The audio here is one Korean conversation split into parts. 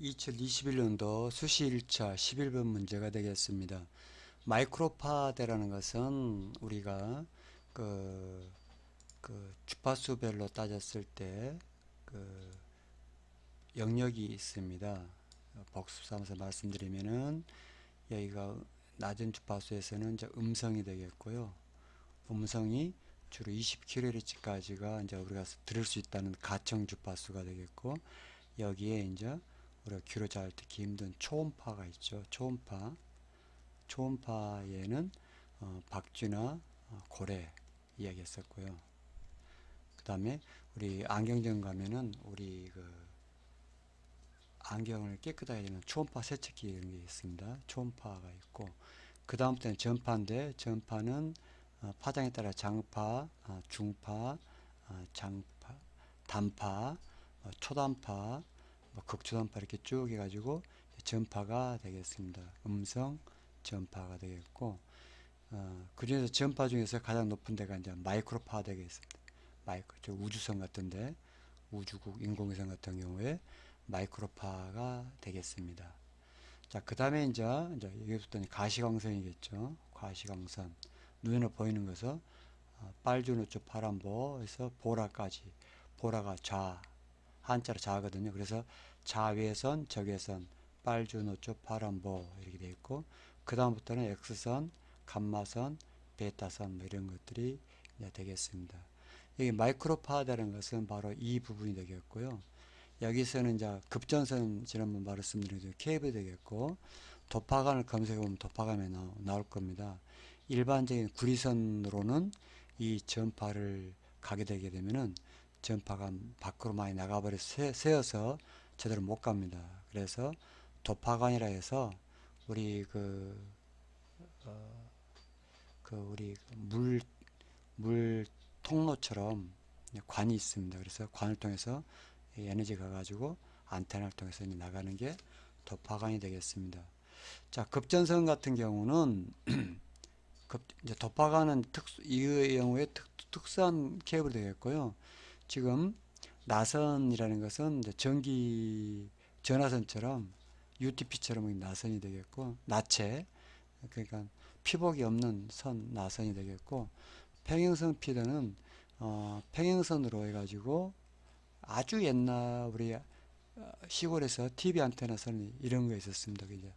2021년도 수시 1차 11번 문제가 되겠습니다. 마이크로파데라는 것은 우리가 그, 그 주파수별로 따졌을 때 그 영역이 있습니다. 복습 삼아서 말씀드리면은 여기가 낮은 주파수에서는 이제 음성이 되겠고요. 음성이 주로 20kHz까지가 이제 우리가 들을 수 있다는 가청 주파수가 되겠고 여기에 이제 우리가 귀로 잘 듣기 힘든 초음파가 있죠. 초음파. 초음파에는 어, 박쥐나 어, 고래 이야기했었고요. 그 다음에 우리 안경점 가면은 우리 그 안경을 깨끗하게 되는 초음파 세척기 이런 게 있습니다. 초음파가 있고 그 다음부터는 전파인데 전파는 어, 파장에 따라 장파, 어, 중파, 어, 장파, 단파, 어, 초단파, 뭐 극초단파 이렇게 쭉 해가지고 전파가 되겠습니다. 음성 전파가 되겠고 어, 그 중에서 전파 중에서 가장 높은 데가 이제 마이크로파 되겠습니다. 마이크 저 우주선 같은데 우주국 인공위성 같은 경우에 마이크로파가 되겠습니다. 자, 그 다음에 이제, 이제 여기부터 가시광선이겠죠. 가시광선. 눈에 보이는 것은 어, 빨주노 쪽 파란보에서 보라까지. 보라가 좌, 한자로 좌거든요. 그래서 좌외선, 적외선, 빨주노 쪽 파란보 이렇게 되어 있고, 그 다음부터는 X선, 감마선, 베타선 뭐 이런 것들이 되겠습니다. 여기 마이크로파다라는 것은 바로 이 부분이 되겠고요. 여기서는 이제 급전선 지난번 말씀드린 케이블 되겠고 도파간을 검색해 보면 도파간에 나, 나올 겁니다. 일반적인 구리선으로는 이 전파를 가게 되게 되면은 전파가 밖으로 많이 나가버려 서 세어서 제대로 못 갑니다. 그래서 도파간이라 해서 우리 그, 어, 그 우리 물, 물 통로처럼 관이 있습니다. 그래서 관을 통해서 이 에너지가 가지고 안테나를 통해서 나가는 게 도파관이 되겠습니다. 자, 급전선 같은 경우는 급, 이제 도파관은 특수, 이 경우에 특, 특수한 케이블이 되겠고요. 지금 나선이라는 것은 이제 전기 전화선처럼 UTP처럼 나선이 되겠고 나체 그러니까 피복이 없는 선 나선이 되겠고 평행선 피더는 어, 평행선으로 해가지고 아주 옛날 우리 어, 시골에서 TV 안테나 선 이런 거 있었습니다. 그죠?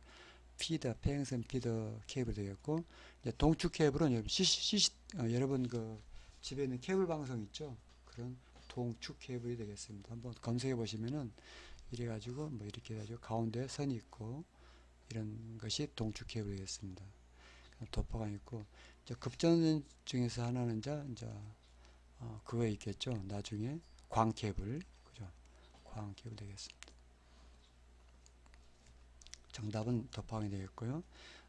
피더, 평행선 피더 케이블 되겠고, 이제 동축 케이블은 여러분, CC, CC, 어, 여러분 그 집에 있는 케이블 방송 있죠? 그런 동축 케이블이 되겠습니다. 한번 검색해 보시면은 이래 가지고 뭐 이렇게 해가지고 가운데 선이 있고 이런 것이 동축 케이블 되겠습니다. 도파가 있고, 급전 중에서 하나는 이제, 이제 어, 그거 있겠죠. 나중에 광 케이블, 그죠? 광 케이블 되겠습니다. 정답은 도파강이 되겠고요.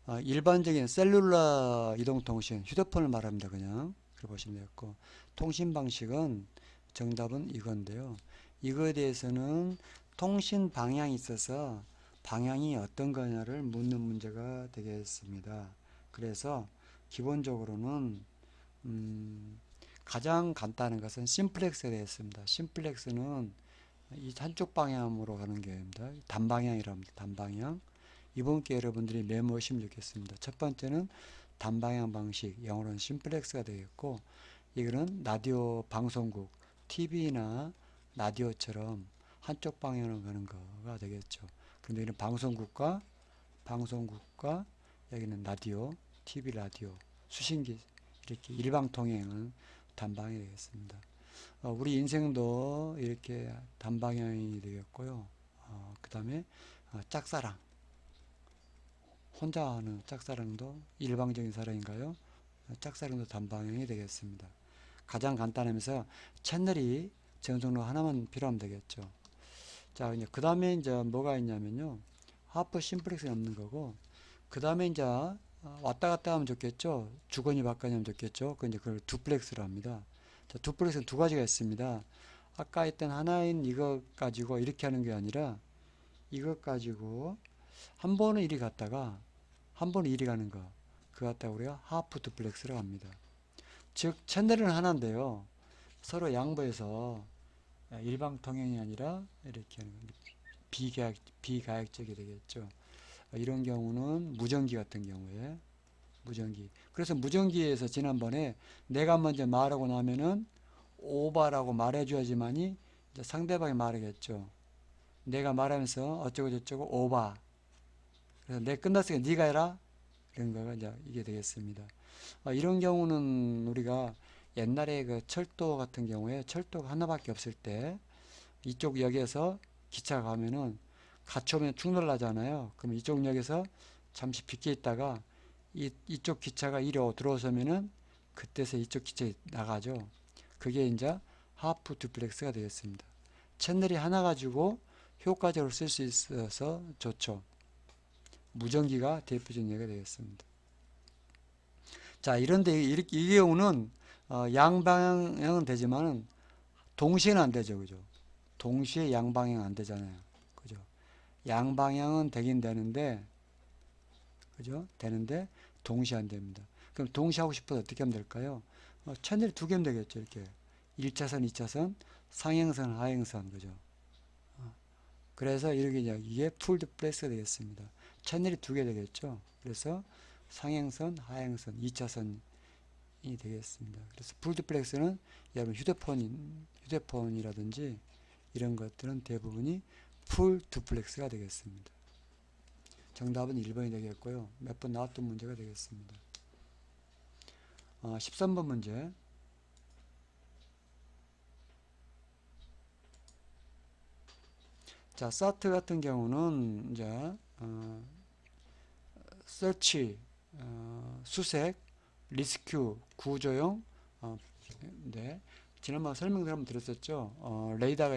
어, 일반적인 셀룰라 이동통신, 휴대폰을 말합니다. 그냥 그렇게 보시면 되겠고 통신 방식은 정답은 이건데요. 이거에 대해서는 통신 방향이 있어서 방향이 어떤 거냐를 묻는 문제가 되겠습니다. 그래서 기본적으로는 음, 가장 간단한 것은 심플렉스에 되었습니다. 심플렉스는 이 한쪽 방향으로 가는 게입니다. 단방향이라고 합니다. 단방향. 이번 기회 여러분들이 메모하시면 좋겠습니다. 첫 번째는 단방향 방식, 영어로는 심플렉스가 되겠고, 이거는 라디오 방송국, TV나 라디오처럼 한쪽 방향으로 가는 거가 되겠죠. 그런데 이는 방송국과 방송국과 여기는 라디오, TV 라디오, 수신기 이렇게 일방통행은 단방향이 되겠습니다. 어, 우리 인생도 이렇게 단방향이 되겠고요. 어, 그 다음에 어, 짝사랑. 혼자 하는 짝사랑도 일방적인 사랑인가요? 어, 짝사랑도 단방향이 되겠습니다. 가장 간단하면서 채널이 정성로 하나만 필요하면 되겠죠. 자, 이제 그 다음에 이제 뭐가 있냐면요. 하프 심플렉스가 없는 거고, 그 다음에 이제 어, 왔다 갔다 하면 좋겠죠. 주거니 받거니 하면 좋겠죠. 그 이제 그걸 두플렉스로 합니다. 자, 두플렉스는 두 가지가 있습니다. 아까 했던 하나인 이것 가지고 이렇게 하는 게 아니라 이것 가지고 한 번은 이리 갔다가 한 번은 이리 가는 거. 그거 갖다가 우리가 하프 두플렉스로 합니다. 즉 채널은 하나인데요. 서로 양보해서 일방 통행이 아니라 이렇게. 비가역, 비가역적이 되겠죠. 어, 이런 경우는 무전기 같은 경우에 무전기. 그래서 무전기에서 지난번에 내가 먼저 말하고 나면은 오바라고 말해줘야지만이 상대방이 말하겠죠. 내가 말하면서 어쩌고 저쩌고 오바. 그래서 내 끝났으니까 네가 해라. 이런 거가 이제 이게 되겠습니다. 어, 이런 경우는 우리가 옛날에 그 철도 같은 경우에 철도가 하나밖에 없을 때 이쪽 역에서 기차가 가면은 오면 충돌 나잖아요. 그럼 이쪽 역에서 잠시 비켜 있다가 이, 이쪽 기차가 이리 들어서면은 그때서 이쪽 기차 나가죠. 그게 이제 하프 듀플렉스가 되겠습니다. 채널이 하나 가지고 효과적으로 쓸 수 있어서 좋죠. 무전기가 대표적인 예가 되겠습니다. 자, 이런데 이, 이 경우는 어, 양방향은 되지만은 동시에는 안 되죠, 그죠? 동시에 양방향 안 되잖아요, 그죠? 양방향은 되긴 되는데, 그죠? 되는데 동시에 안 됩니다. 그럼 동시에 하고 싶어서 어떻게 하면 될까요? 어, 채널 두 개면 되겠죠, 이렇게 1차선, 2차선, 상행선, 하행선, 그죠? 어, 그래서 이렇게 이제 이게 풀드 플레스가 되겠습니다. 채널이 두 개 되겠죠. 그래서 상행선, 하행선, 2차선이 되겠습니다. 그래서 풀드플렉스는 여러분 휴대폰, 휴대폰이라든지 이런 것들은 대부분이 풀 두플렉스가 되겠습니다. 정답은 1번이 되겠고요. 몇 번 나왔던 문제가 되겠습니다. 어, 13번 문제. 자, 사트 같은 경우는 이제 어, search, 어, 수색, 리스큐, 구조용, 어, 네. 지난번 설명을 한번 드렸었죠. 어, 레이더가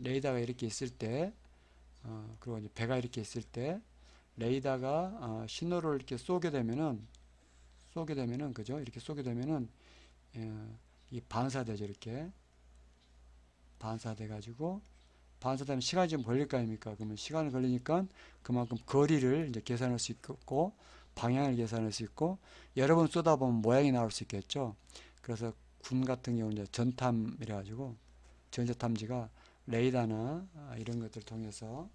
레이더가 이렇게 있을 때, 어, 그리고 이제 배가 이렇게 있을 때, 레이더가 어, 신호를 이렇게 쏘게 되면은 쏘게 되면은 그죠? 이렇게 쏘게 되면은 어, 이 반사되죠 이렇게 반사돼 가지고 반사되면 시간이 좀 걸릴 거 아닙니까? 그러면 시간이 걸리니까 그만큼 거리를 이제 계산할 수 있고 방향을 계산할 수 있고 여러 번 쏟아보면 모양이 나올 수 있겠죠. 그래서 군 같은 경우 이제 전탐이라 가지고 전자 탐지가 레이더나 아, 이런 것들을 통해서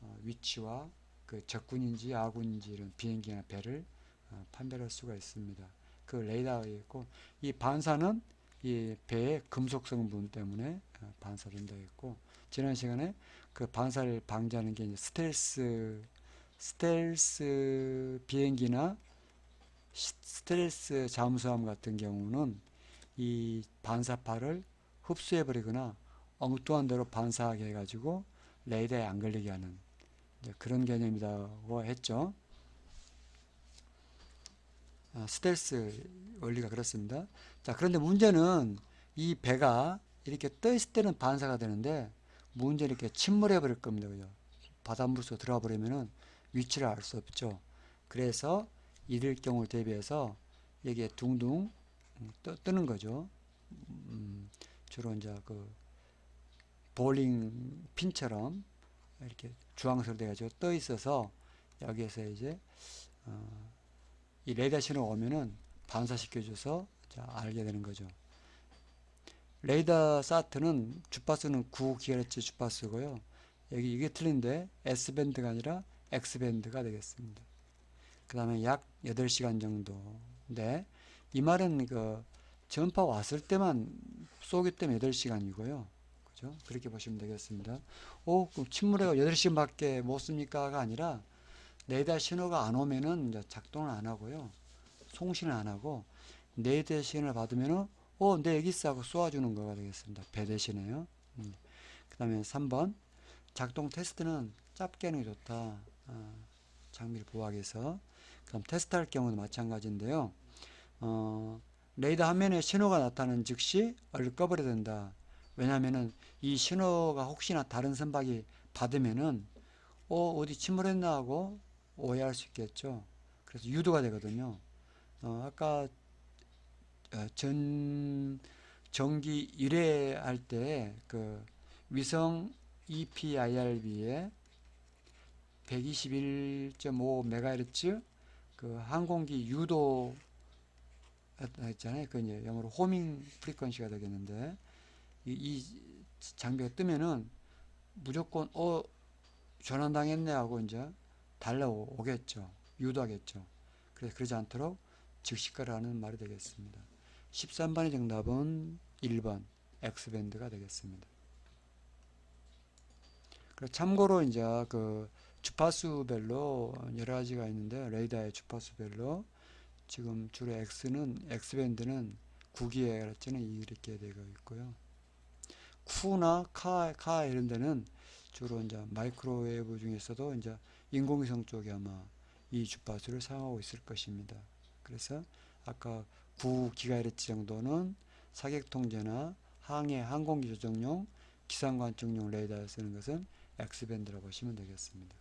어, 위치와 그 적군인지 아군인지 이런 비행기나 배를 어, 판별할 수가 있습니다. 그 레이더가 있고 이 반사는 이 배의 금속 성분 때문에 어, 반사된다 했고 지난 시간에 그 반사를 방지하는 게 스텔스 스텔스 비행기나 시- 스텔스 잠수함 같은 경우는 이 반사파를 흡수해 버리거나 엉뚱한 대로 반사하게 해가지고 레이더에 안 걸리게 하는 그런 개념이라고 했죠. 아, 스텔스 원리가 그렇습니다. 자, 그런데 문제는 이 배가 이렇게 떠 있을 때는 반사가 되는데 문제는 이렇게 침몰해 버릴 겁니다. 그죠? 바닷물 속 들어가 버리면은 위치를 알 수 없죠. 그래서 이럴 경우를 대비해서 여기에 둥둥 음, 떠, 뜨는 거죠. 음, 주로 이제 그 볼링 핀처럼 이렇게 주황색으로 돼가지고 떠 있어서 여기에서 이제 어, 이 레이더 신호가 오면은 반사시켜줘서 자, 알게 되는 거죠. 레이더 사트는 주파수는 9GHz 주파수고요. 여기 이게 틀린데 S밴드가 아니라 X밴드가 되겠습니다. 그 다음에 약 8시간 정도인데 이 말은 그 전파 왔을 때만 쏘기 때문에 8시간이고요. 그죠? 그렇게 보시면 되겠습니다. 오, 그럼 침몰해가 8시간밖에 못 씁니까가 아니라 레이더 신호가 안 오면은 작동을 안 하고요. 송신을 안 하고 레이더 신호를 받으면은 어, 내 있어 하고 쏘아주는 거가 되겠습니다. 배 대신에요. 음. 그 다음에 3번 작동 테스트는 짧게 하는 게 좋다. 아, 장비를 보호하기 위해서. 그럼 테스트 할 경우도 마찬가지인데요. 어, 레이더 화면에 신호가 나타나는 즉시 얼른 꺼버려야 된다. 왜냐하면은 이 신호가 혹시나 다른 선박이 받으면은 어, 어디 침몰했나 하고 오해할 수 있겠죠. 그래서 유도가 되거든요. 어, 아까 어, 전 전기 유래할 때 그 위성 EPIRB에 121.5MHz 그 항공기 유도 했잖아요. 그 이제 영어로 호밍 프리퀀시가 되겠는데 이, 이 장비가 뜨면은 무조건 어 전환당했네 하고 이제 달려오겠죠. 유도하겠죠. 그래서 그러지 않도록 즉시가라는 말이 되겠습니다. 13번의 정답은 1번 X밴드가 되겠습니다. 참고로 이제 그 주파수별로 여러 가지가 있는데 레이더의 주파수별로 지금 주로 X는 X밴드는 9기헤르츠는 이렇게 되어 있고요. 쿠나 카, 카 이런 데는 주로 이제 마이크로웨이브 중에서도 이제 인공위성 쪽에 아마 이 주파수를 사용하고 있을 것입니다. 그래서 아까 9GHz 정도는 사격 통제나 항해 항공기 조정용 기상 관측용 레이더에 쓰는 것은 X밴드라고 보시면 되겠습니다.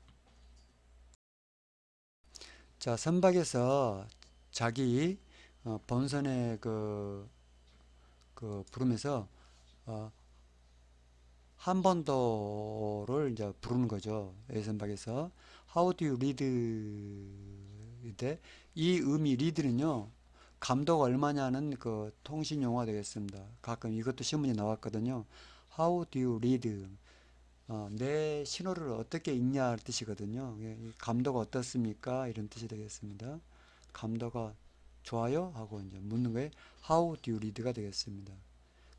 자, 선박에서 자기 어, 본선의 그, 그 부르면서 어, 한번더를 이제 부르는 거죠. 예선박에서 How do you read? 이 의미 리드는요. 감도가 얼마냐는 그 통신 용어가 되겠습니다. 가끔 이것도 신문에 나왔거든요. How do you read? 어, 내 신호를 어떻게 읽냐 할 뜻이거든요. 예, 이 감도가 어떻습니까? 이런 뜻이 되겠습니다. 감도가 좋아요? 하고 이제 묻는 거에 How do you read가 되겠습니다.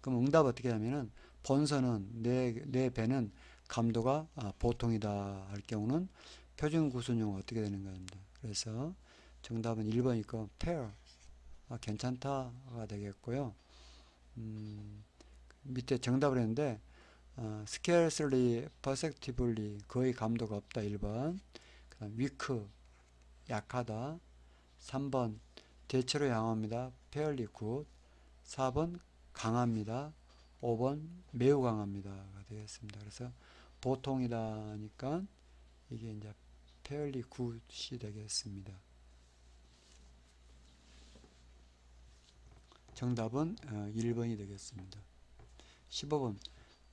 그럼 응답 어떻게 하면은 본선은 내, 내 배는 감도가 아, 보통이다 할 경우는 표준 구순용어 어떻게 되는 겁니다. 그래서 정답은 1번이고 fair 아, 괜찮다가 되겠고요. 음, 밑에 정답을 했는데 어, scarcely perceptibly 거의 감도가 없다 1번. 그 다음 weak 약하다. 3번 대체로 양호합니다. fairly good. 4번 강합니다. 5번 매우 강합니다가 되겠습니다. 그래서 보통이다 하니까 이게 이제 fairly good이 되겠습니다 정답은 어, 1번이 되겠습니다 15번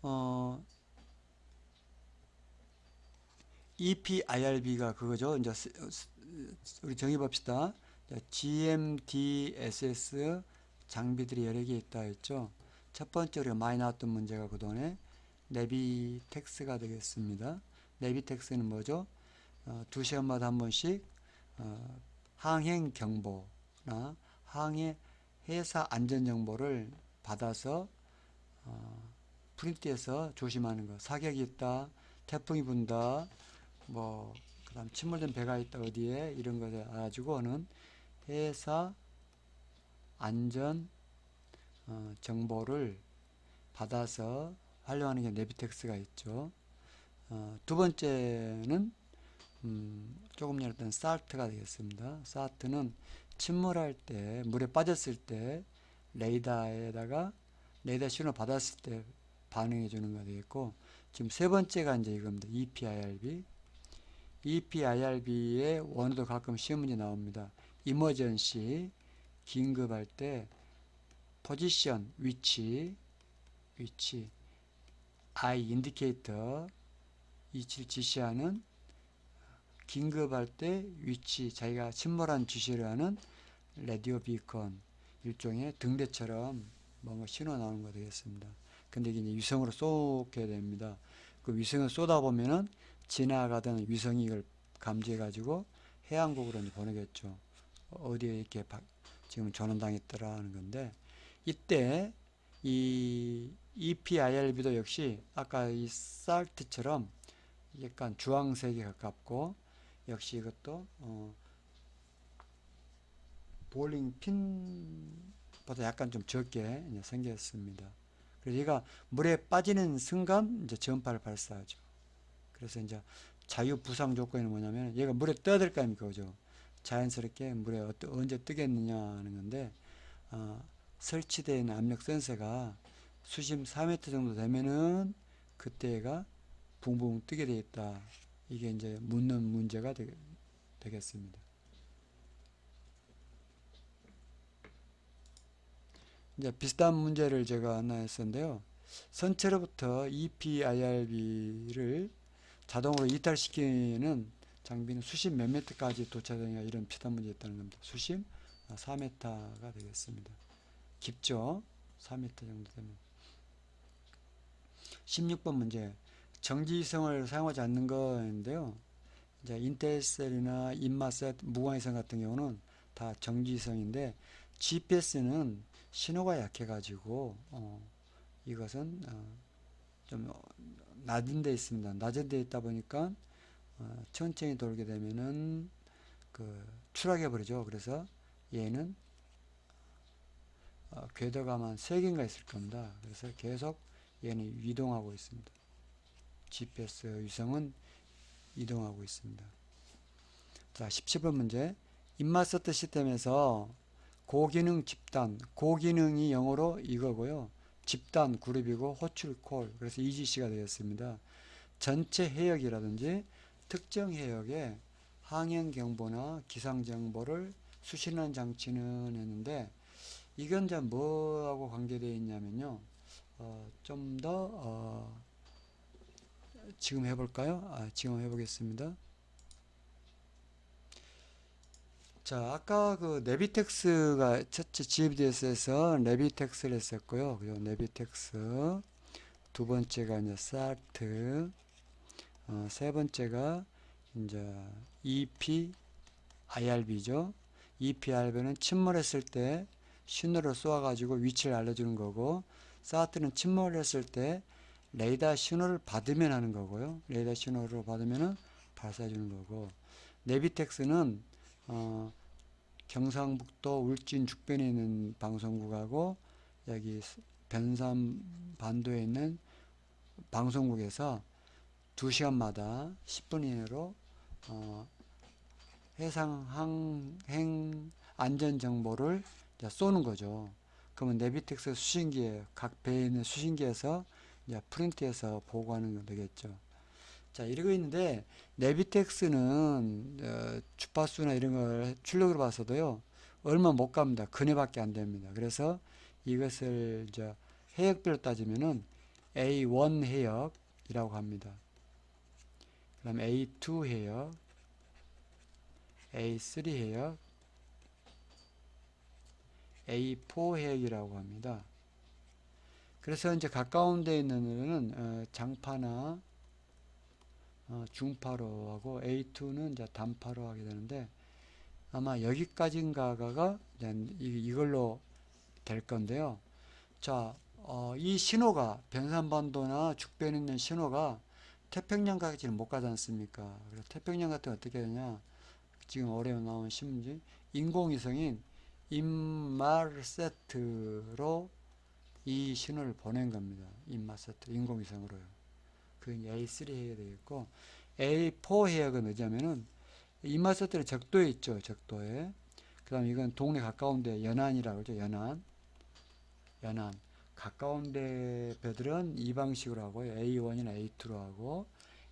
어, EPIRB가 그거죠. 이제 스- 스- 우리 정의봅시다. GMDSS 장비들이 여러 개 있다 했죠. 첫 번째로 많이 나왔던 문제가 그동안에 네비텍스가 되겠습니다. 네비텍스는 뭐죠? 어, 두 시간마다 한 번씩 어, 항행 경보나 항해 회사 안전 정보를 받아서 어, 프린트해서 조심하는 거. 사격이 있다, 태풍이 분다, 뭐 그다음 침몰된 배가 있다 어디에 이런 것을 알아주고는 회사 안전 어, 정보를 받아서 활용하는 게 네비텍스가 있죠. 어, 두 번째는 음, 조금 전에 했던 사트가 되겠습니다. 사트는 침몰할 때 물에 빠졌을 때 레이더에다가 레이더 신호 받았을 때 반응해 주는 거 되겠고 지금 세 번째가 이제 이겁니다. EPIRB EPIRB의 원어도 가끔 시험 문제 나옵니다. 이머전시 긴급할 때 포지션 위치 위치 I 인디케이터 위치를 지시하는 긴급할 때 위치 자기가 침몰한 지시를 하는 라디오 비컨 일종의 등대처럼 뭔가 신호 나오는 거 되겠습니다. 근데 이게 위성으로 쏘게 됩니다. 그 위성을 쏘다 보면은 지나가던 위성이 이걸 감지해 가지고 해양국으로 이제 보내겠죠. 어디에 이렇게 바- 지금 전원당했더라 하는 건데 이때 이 EPIRB도 역시 아까 이 살트처럼 약간 주황색에 가깝고 역시 이것도 어 볼링 핀보다 약간 좀 적게 생겼습니다. 그래서 얘가 물에 빠지는 순간 이제 전파를 발사하죠. 그래서 이제 자유 부상 조건이 뭐냐면 얘가 물에 떠야 될 거 아닙니까, 그죠? 자연스럽게 물에 언제 뜨겠느냐 하는 건데 어, 설치되어 압력 센서가 수심 4m 정도 되면은 그때가 붕붕 뜨게 되어 있다. 이게 이제 묻는 문제가 되, 되겠습니다. 이제 비슷한 문제를 제가 하나 했었는데요. 선체로부터 EPIRB를 자동으로 이탈시키는 장비는 수심 몇 미터까지 도착되냐 이런 비슷한 문제 있다는 겁니다. 수심 4m가 되겠습니다. 깊죠? 4m 정도 되면. 16번 문제. 정지성을 사용하지 않는 거인데요. 이제 인텔셀이나 인마셋, 무광위성 같은 경우는 다 정지성인데 GPS는 신호가 약해가지고 어, 이것은 어, 좀 어, 낮은 데 있습니다. 낮은 데 있다 보니까 어, 천천히 돌게 되면은 그 추락해 버리죠. 그래서 얘는 어, 궤도가 한 3개인가 있을 겁니다. 그래서 계속 얘는 이동하고 있습니다. GPS 위성은 이동하고 있습니다. 자, 17번 문제. 인마서트 시스템에서 고기능 집단, 고기능이 영어로 이거고요. 집단 그룹이고 호출 콜. 그래서 EGC가 되겠습니다. 전체 해역이라든지 특정 해역에 항행 경보나 기상 정보를 수신하는 장치는 했는데 이건 이제 뭐하고 관계되어 있냐면요. 어, 좀더 어, 지금 해볼까요? 아, 지금 해보겠습니다. 자, 아까 그 네비텍스가 첫째 GBDS에서 네비텍스를 했었고요. 그죠? 네비텍스. 두 번째가 이제 사트. 어, 세 번째가 이제 EP IRB죠. EP IRB는 침몰했을 때 신호를 쏘아가지고 위치를 알려주는 거고, 사트는 침몰했을 때 레이더 신호를 받으면 하는 거고요. 레이더 신호를 받으면은 발사해 주는 거고, 네비텍스는 어, 경상북도 울진 죽변에 있는 방송국하고 여기 변산 반도에 있는 방송국에서 2시간마다 10분 이내로 어, 해상 항행 안전 정보를 쏘는 거죠. 그러면 네비텍스 수신기에 각 배에 있는 수신기에서 이제 프린트해서 보고하는 거 되겠죠. 자, 이러고 있는데 네비텍스는 어, 주파수나 이런 걸 출력으로 봐서도요. 얼마 못 갑니다. 근해밖에 안 됩니다. 그래서 이것을 이제 해역별로 따지면은 A1 해역이라고 합니다. 그 다음 A2 해역, A3 해역, A4 해역이라고 합니다. 그래서 이제 가까운 데 있는 데는 어, 장파나 어, 중파로 하고 A2는 이제 단파로 하게 되는데 아마 여기까지인가가 이걸로 될 건데요. 자, 어, 이 신호가 변산반도나 죽변에 있는 신호가 태평양까지는 못 가지 않습니까? 그래서 태평양 같은 거 어떻게 되냐? 지금 올해 나온 신문지 인공위성인 인마르세트로 이 신호를 보낸 겁니다. 인마세트 인공위성으로요. 그 A3 해야 되겠고 A4 해역은 어디냐면은 인마세트는 적도에 있죠. 적도에. 그 다음 이건 동네 가까운데 연안이라고 그러죠. 연안. 연안. 가까운데 배들은 이 방식으로 하고요. A1이나 A2로 하고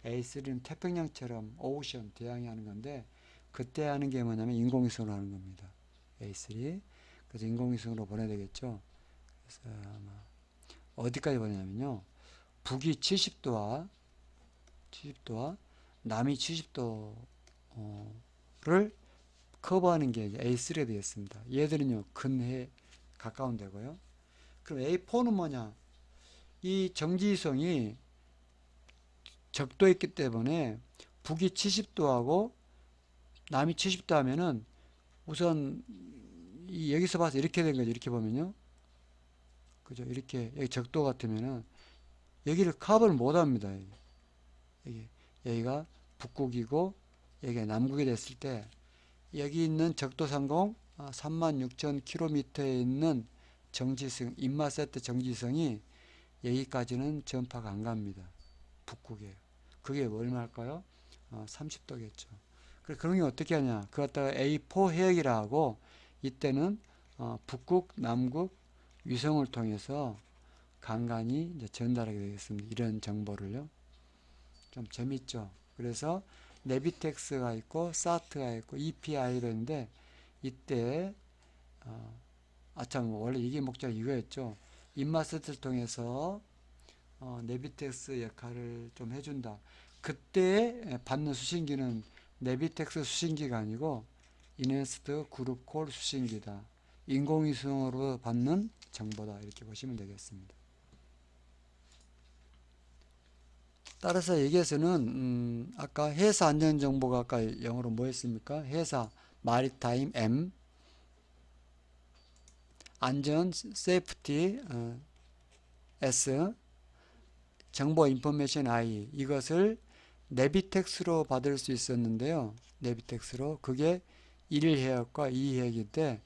A3는 태평양처럼 오션 대양이 하는 건데 그때 하는 게 뭐냐면 인공위성으로 하는 겁니다. A3. 그래서 인공위성으로 보내야 되겠죠. 그래서 아마 어디까지 보내냐면요. 북이 70도와 70도와 남이 70도를 커버하는 게 A3가 되겠습니다. 얘들은요 근해 가까운 데고요. 그럼 A4는 뭐냐? 이 정지성이 적도에 있기 때문에 북이 70도하고 남이 70도 하면은 우선 이 여기서 봐서 이렇게 된 거죠. 이렇게 보면요. 그죠? 이렇게 적도 같으면은 여기를 커버를 못 합니다. 여기. 여기 여기가 북극이고 여기가 남극이 됐을 때 여기 있는 적도 상공 36,000km에 있는 정지성 인마세트 정지성이 여기까지는 전파가 안 갑니다. 북극이에요. 그게 얼마일까요? 어, 30도겠죠. 그래서 그런 게 어떻게 하냐? 그거 갖다가 A4 해역이라 하고 이때는 어, 북극, 남극 위성을 통해서 간간히 이제 전달하게 되겠습니다. 이런 정보를요. 좀 재밌죠. 그래서 네비텍스가 있고 사트가 있고 EPI인데 이때 어, 아참 원래 이게 목적 이거였죠. 인마세트를 통해서 어, 네비텍스 역할을 좀 해준다. 그때 받는 수신기는 네비텍스 수신기가 아니고 이네스트 그룹콜 수신기다. 인공위성으로 받는 정보다 이렇게 보시면 되겠습니다. 따라서 여기에서는 음, 아까 회사 안전 정보가 아까 영어로 뭐였습니까? 회사 마리타임 M 안전 세이프티 어, S 정보 인포메이션 I 이것을 네비텍스로 받을 수 있었는데요. 네비텍스로 그게 1해역과 2해역인데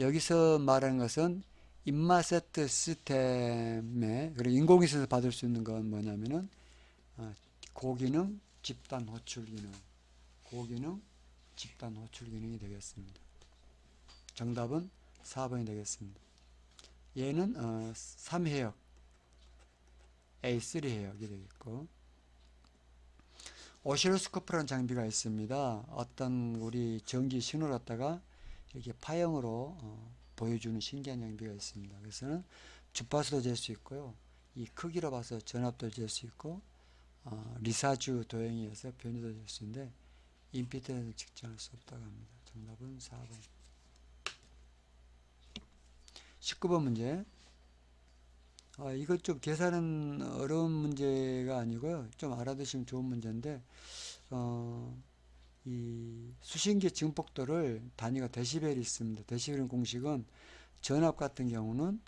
여기서 말하는 것은 인마세트 시스템에 그리고 인공위성에서 받을 수 있는 건 뭐냐면은 어, 고기능 집단 호출 기능 고기능 집단 호출 기능이 되겠습니다. 정답은 4번이 되겠습니다. 얘는 어, 3해역 A3 해역이 되겠고 오실로스코프라는 장비가 있습니다. 어떤 우리 전기 신호를 갖다가 이렇게 파형으로 어, 보여주는 신기한 장비가 있습니다. 그래서는 주파수도 잴 수 있고요. 이 크기로 봐서 전압도 잴 수 있고 어, 리사주 의해서 변이도 될 수 있는데 임피던스를 측정할 수 없다고 합니다. 정답은 4번. 19번 문제. 아, 이것 좀 계산은 어려운 문제가 아니고요. 좀 알아두시면 좋은 문제인데, 어, 이 수신기 증폭도를 단위가 데시벨이 있습니다. 데시벨의 공식은 전압 같은 경우는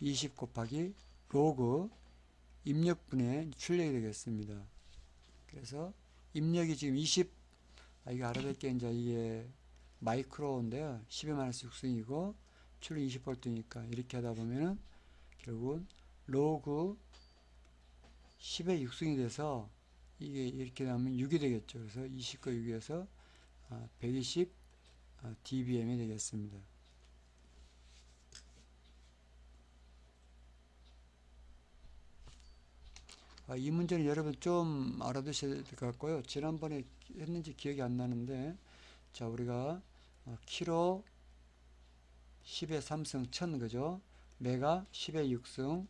20 곱하기 로그 입력분의 출력이 되겠습니다. 그래서 입력이 지금 20, 아, 이게 알아둘 게 이제 이게 마이크로인데요. 10의 마이너스 6승이고 출력 20볼트니까 이렇게 하다 보면은 결국은 로그 10의 6승이 돼서 이게 이렇게 나오면 6이 되겠죠. 그래서 20과 6에서 120 dBm이 되겠습니다. 이 문제는 여러분 좀 알아두셔야 될 것 같고요. 지난번에 했는지 기억이 안 나는데, 자, 우리가 어, 키로 10의 3승 1000 그죠? 메가 10의 6승,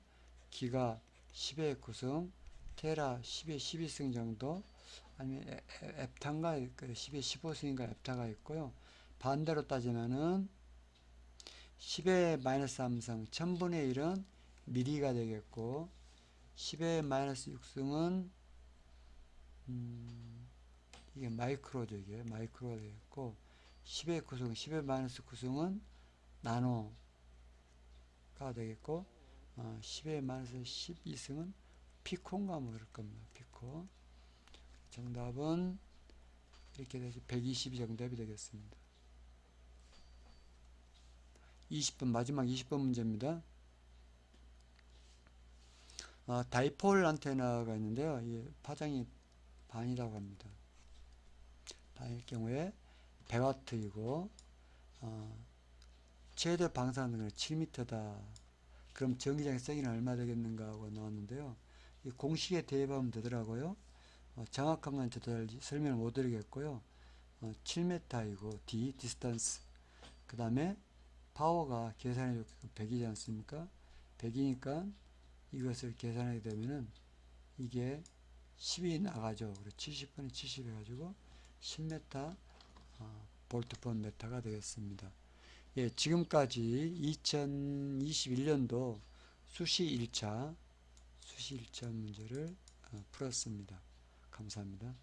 기가 10의 9승, 테라 10의 12승 정도, 아니면 앱타가 10의 15승인가 앱타가 있고요. 반대로 따지면은 10의 마이너스 3승, 1000분의 1은 미리가 되겠고, 10의 마이너스 6승은 음, 이게 마이크로죠 이게 마이크로가 되겠고 10의 9승 10의 마이너스 9승은 나노가 되겠고 어, 10의 마이너스 12승은 피코인가 뭐 그럴 겁니다. 피코. 정답은 이렇게 돼서 120이 정답이 되겠습니다. 20번 마지막 20번 문제입니다 어, 다이폴 안테나가 있는데요. 이 파장이 반이라고 합니다. 반일 경우에 100와트이고 어, 최대 방사능은 7m다. 그럼 전기장의 세기는 얼마 되겠는가 하고 나왔는데요. 이 공식에 대입하면 되더라고요. 어, 정확한 건 저도 설명을 못 드리겠고요. 어, 7m이고 D, 디스턴스. 그 다음에 파워가 계산해 줬 100이지 않습니까? 100이니까 이것을 계산하게 되면은 이게 10이 나가죠. 그리고 70분의 70 해가지고 10m 어, 볼트 번 메타가 되겠습니다. 예, 지금까지 2021년도 수시 1차 수시 1차 문제를 어, 풀었습니다. 감사합니다.